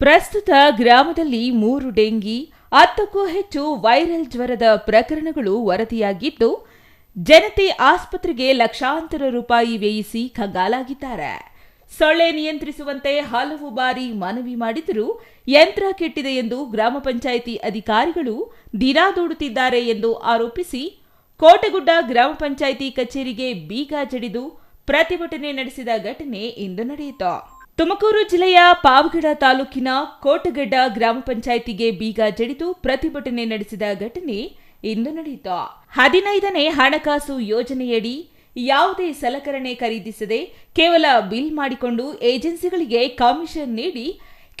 ಪ್ರಸ್ತುತ ಗ್ರಾಮದಲ್ಲಿ ಮೂರು ಡೆಂಗಿ, ಹತ್ತಕ್ಕೂ ಹೆಚ್ಚು ವೈರಲ್ ಜ್ವರದ ಪ್ರಕರಣಗಳು ವರದಿಯಾಗಿದ್ದು, ಜನತೆ ಆಸ್ಪತ್ರೆಗೆ ಲಕ್ಷಾಂತರ ರೂಪಾಯಿ ವ್ಯಯಿಸಿ ಕಂಗಾಲಾಗಿದ್ದಾರೆ ಸೊಳ್ಳೆ ನಿಯಂತ್ರಿಸುವಂತೆ ಹಲವು ಬಾರಿ ಮನವಿ ಮಾಡಿದರೂ ಯಂತ್ರ ಕೆಟ್ಟಿದೆ ಎಂದು ಗ್ರಾಮ ಪಂಚಾಯಿತಿ ಅಧಿಕಾರಿಗಳು ದಿನಾ ದೂಡುತ್ತಿದ್ದಾರೆ ಎಂದು ಆರೋಪಿಸಿ, ಕೋಟೆಗುಡ್ಡ ಗ್ರಾಮ ಪಂಚಾಯಿತಿ ಕಚೇರಿಗೆ ಬೀಗ ಜಡಿದು ಪ್ರತಿಭಟನೆ ನಡೆಸಿದ ಘಟನೆ ಇಂದು ನಡೆಯಿತು. ತುಮಕೂರು ಜಿಲ್ಲೆಯ ಪಾವಗಡ ತಾಲೂಕಿನ ಕೋಟಗಡ್ಡ ಗ್ರಾಮ ಪಂಚಾಯಿತಿಗೆ ಬೀಗ ಜಡಿದು ಪ್ರತಿಭಟನೆ ನಡೆಸಿದ ಘಟನೆ ಇಂದು ನಡೆಯಿತು. ಹದಿನೈದನೇ ಹಣಕಾಸು ಯೋಜನೆಯಡಿ ಯಾವುದೇ ಸಲಕರಣೆ ಖರೀದಿಸದೆ ಕೇವಲ ಬಿಲ್ ಮಾಡಿಕೊಂಡು ಏಜೆನ್ಸಿಗಳಿಗೆ ಕಮಿಷನ್ ನೀಡಿ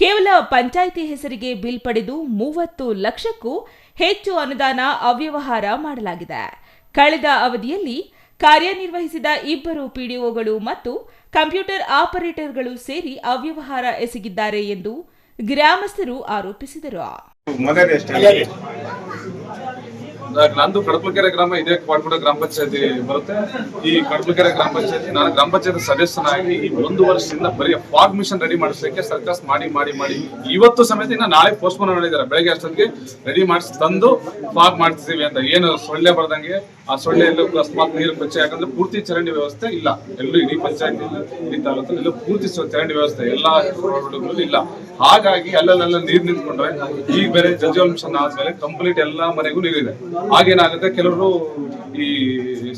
ಕೇವಲ ಪಂಚಾಯಿತಿ ಹೆಸರಿಗೆ ಬಿಲ್ ಪಡೆದು ಮೂವತ್ತು ಲಕ್ಷಕ್ಕೂ ಹೆಚ್ಚು ಅನುದಾನ ಅವ್ಯವಹಾರ ಮಾಡಲಾಗಿದೆ. ಕಳೆದ ಅವಧಿಯಲ್ಲಿ ಕಾರ್ಯನಿರ್ವಹಿಸಿದ ಇಬ್ಬರು ಪಿಡಿಒಗಳು ಮತ್ತು ಕಂಪ್ಯೂಟರ್ ಆಪರೇಟರ್ಗಳು ಸೇರಿ ಅವ್ಯವಹಾರ ಎಸಗಿದ್ದಾರೆ ಎಂದು ಗ್ರಾಮಸ್ಥರು ಆರೋಪಿಸಿದರು. ನಂದು ಕಡಪಲ್ಕೆರೆ ಗ್ರಾಮ ಇದೇ ಕ್ವಾಡ್ಗುಡ ಗ್ರಾಮ ಪಂಚಾಯತಿ ಬರುತ್ತೆ. ಈ ಕಡಪಲ್ಕೆರೆ ಗ್ರಾಮ ಪಂಚಾಯತಿ ನಾನು ಗ್ರಾಮ ಪಂಚಾಯತಿ ಸದಸ್ಯನಾಗಿ ಈ ಒಂದು ವರ್ಷದಿಂದ ಬರೀ ಫಾಗ್ ಮಿಷನ್ ರೆಡಿ ಮಾಡಿಸ್ಲಿಕ್ಕೆ ಸರ್ಕಸ್ ಮಾಡಿ ಮಾಡಿ ಮಾಡಿ. ಇವತ್ತು ಸಮೇತ ಇನ್ನ ನಾಳೆ ಪೋಸ್ಟ್ಪೋನ್ ಮಾಡಿದ್ದಾರೆ. ಬೆಳಗ್ಗೆ ಅಷ್ಟೊಂದಿಗೆ ರೆಡಿ ಮಾಡಿಸಿ ತಂದು ಫಾಗ್ ಮಾಡ್ತೀವಿ ಅಂತ. ಏನು ಸೊಳ್ಳೆ ಬರ್ದಂಗೆ ಆ ಸೊಳ್ಳೆ ಎಲ್ಲೂ ಅಕಸ್ಮಾತ್ ನೀರು ಕೊಚ್ಚೆ ಯಾಕಂದ್ರೆ ಪೂರ್ತಿ ಚರಂಡಿ ವ್ಯವಸ್ಥೆ ಇಲ್ಲ. ಎಲ್ಲೂ ಇಡೀ ಪಂಚಾಯತಿ ಇಡೀ ತಾಲೂಕಲ್ಲಿ ಎಲ್ಲೂ ಪೂರ್ತಿ ಚರಂಡಿ ವ್ಯವಸ್ಥೆ ಎಲ್ಲಾ ರೋಡ್ಗಳು ಇಲ್ಲ. ಹಾಗಾಗಿ ಅಲ್ಲಲ್ಲ ನೀರ್ ನಿಂತ್ಕೊಂಡ್ರೆ ಈಗ ಬೇರೆ ಜಲ್ ಆದ್ಮೇಲೆ ಕಂಪ್ಲೀಟ್ ಎಲ್ಲಾ ಮನೆಗೂ ನೀರಿದೆ. ಆಗೇನಾಗುತ್ತೆ ಕೆಲವರು ಈ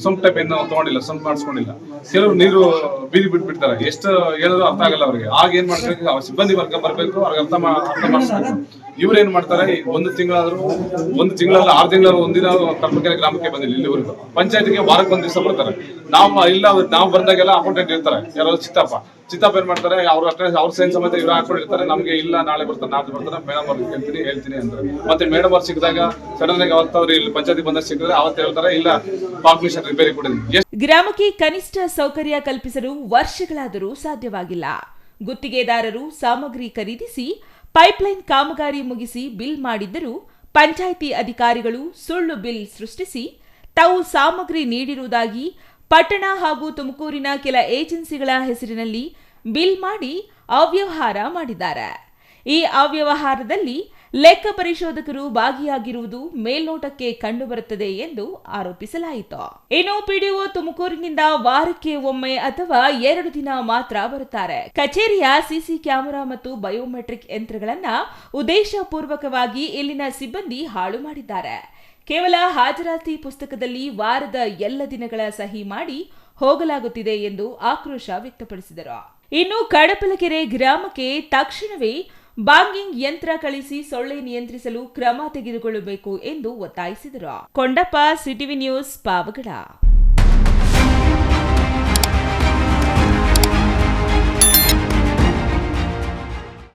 ಸಂಪ್ ಟೈಪ್ ಏನು ತಗೊಂಡಿಲ್ಲ ಸಂಪ್ ಮಾಡಿಸ್ಕೊಂಡಿಲ್ಲ. ಕೆಲವರು ನೀರು ಬೀದಿ ಬಿಟ್ಬಿಡ್ತಾರೆ. ಎಷ್ಟು ಹೇಳಿದ್ರು ಅರ್ಥ ಆಗಲ್ಲ ಅವ್ರಿಗೆ. ಆಗ ಏನ್ ಮಾಡ್ಬೇಕು? ಸಿಬ್ಬಂದಿ ವರ್ಗ ಬರ್ಬೇಕು, ಅವ್ರಿಗೆ ಅರ್ಥ ಅರ್ಥ ಮಾಡಿಸ್ಬೇಕು. ಇವ್ರು ಏನ್ ಮಾಡ್ತಾರೆ ಒಂದು ತಿಂಗಳಾದ್ರೂ, ಒಂದು ತಿಂಗಳಲ್ಲ, ಆರು ತಿಂಗಳ ಒಂದಿನ ಕರ್ಮಕೆರೆ ಗ್ರಾಮಕ್ಕೆ ಬಂದಿಲ್ಲ ಇಲ್ಲಿವರೆಗೂ ಪಂಚಾಯತ್ಗೆ ವಾರಕ್ಕೆ ಒಂದ್ ದಿವಸ ಬರ್ತಾರೆ ನಾವು ಇಲ್ಲ, ನಾವು ಬಂದಾಗೆಲ್ಲ ಅಕೌಂಟೆಂಟ್ ಇರ್ತಾರೆ. ಯಾರು ಚಿತ್ತಪ್ಪ. ಚಿತ್ತಪ್ಪ ಏನ್ ಮಾಡ್ತಾರೆ? ಅವ್ರ ಅಷ್ಟೇ, ಅವ್ರ ಸೈನ್ ಸಮೇತ ಇವ್ರು ಹಾಕೊಂಡಿರ್ತಾರೆ ನಮ್ಗೆ ಇಲ್ಲ, ನಾಳೆ ಬರ್ತಾರೆ ನಾಳೆ ಬರ್ತಾರೆ. ಮೇಡಮ್ ಅವ್ರಿಗೆ ಕೇಳ್ತೀನಿ, ಹೇಳ್ತೀನಿ ಅಂತಾರೆ ಮತ್ತೆ ಮೇಡಮ್ ಅವ್ರು ಸಿಕ್ಕಿದಾಗ ಸಡನ್ ಆಗಿ ಅವತ್ತು ಅವ್ರು ಇಲ್ಲಿ ಪಂಚಾಯತಿ ಬಂದಾಗ ಸಿಕ್ಕಿದ್ರೆ ಅವತ್ತು ಹೇಳ್ತಾರೆ, ಇಲ್ಲ ಪಾಕ್ ಮಿಷನ್ ರಿಪೇರಿ ಗ್ರಾಮಕ್ಕೆ ಕನಿಷ್ಠ ಸೌಕರ್ಯ ಕಲ್ಪಿಸಲು ವರ್ಷಗಳಾದರೂ ಸಾಧ್ಯವಾಗಿಲ್ಲ. ಗುತ್ತಿಗೆದಾರರು ಸಾಮಗ್ರಿ ಖರೀದಿಸಿ ಪೈಪ್ಲೈನ್ ಕಾಮಗಾರಿ ಮುಗಿಸಿ ಬಿಲ್ ಮಾಡಿದ್ದರೂ ಪಂಚಾಯಿತಿ ಅಧಿಕಾರಿಗಳು ಸುಳ್ಳು ಬಿಲ್ ಸೃಷ್ಟಿಸಿ ತಾವು ಸಾಮಗ್ರಿ ನೀಡಿರುವುದಾಗಿ ಪಟ್ಟಣ ಹಾಗೂ ತುಮಕೂರಿನ ಕೆಲ ಏಜೆನ್ಸಿಗಳ ಹೆಸರಿನಲ್ಲಿ ಬಿಲ್ ಮಾಡಿ ಅವ್ಯವಹಾರ ಮಾಡಿದ್ದಾರೆ. ಈ ಅವ್ಯವಹಾರದಲ್ಲಿ ಲೆಕ್ಕ ಪರಿಶೋಧಕರು ಭಾಗಿಯಾಗಿರುವುದು ಮೇಲ್ನೋಟಕ್ಕೆ ಕಂಡುಬರುತ್ತದೆ ಎಂದು ಆರೋಪಿಸಲಾಯಿತು. ಇನ್ನು ಪಿಡಿಒ ತುಮಕೂರಿನಿಂದ ವಾರಕ್ಕೆ ಒಮ್ಮೆ ಅಥವಾ ಎರಡು ದಿನ ಮಾತ್ರ ಬರುತ್ತಾರೆ. ಕಚೇರಿಯ ಸಿಸಿ ಕ್ಯಾಮೆರಾ ಮತ್ತು ಬಯೋಮೆಟ್ರಿಕ್ ಯಂತ್ರಗಳನ್ನ ಉದ್ದೇಶಪೂರ್ವಕವಾಗಿ ಇಲ್ಲಿನ ಸಿಬ್ಬಂದಿ ಹಾಳು ಮಾಡಿದ್ದಾರೆ. ಕೇವಲ ಹಾಜರಾತಿ ಪುಸ್ತಕದಲ್ಲಿ ವಾರದ ಎಲ್ಲ ದಿನಗಳ ಸಹಿ ಮಾಡಿ ಹೋಗಲಾಗುತ್ತಿದೆ ಎಂದು ಆಕ್ರೋಶ ವ್ಯಕ್ತಪಡಿಸಿದರು. ಇನ್ನು ಕಡಪಲಕೆರೆ ಗ್ರಾಮಕ್ಕೆ ತಕ್ಷಣವೇ ಬಾಂಗಿಂಗ್ ಯಂತ್ರ ಕಳಿಸಿ ಸೊಳ್ಳೆ ನಿಯಂತ್ರಿಸಲು ಕ್ರಮ ತೆಗೆದುಕೊಳ್ಳಬೇಕು ಎಂದು ಒತ್ತಾಯಿಸಿದರು. Kondappa CTV news Pavagada.